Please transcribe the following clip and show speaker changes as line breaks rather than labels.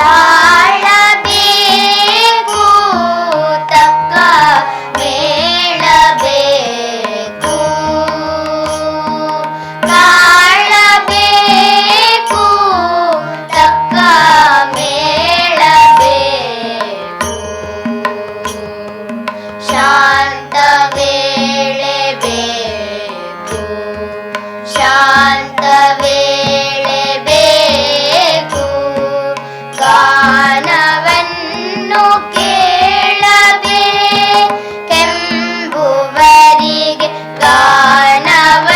ತಾಳಬೇಕು ತಕ್ಕ ಮೇಳಬೇಕು ತಾಳಬೇಕು ತಕ್ಕ ಮೇಳಬೇಕು. ಶಾಂತ ವೇಳೆ I Barnabas.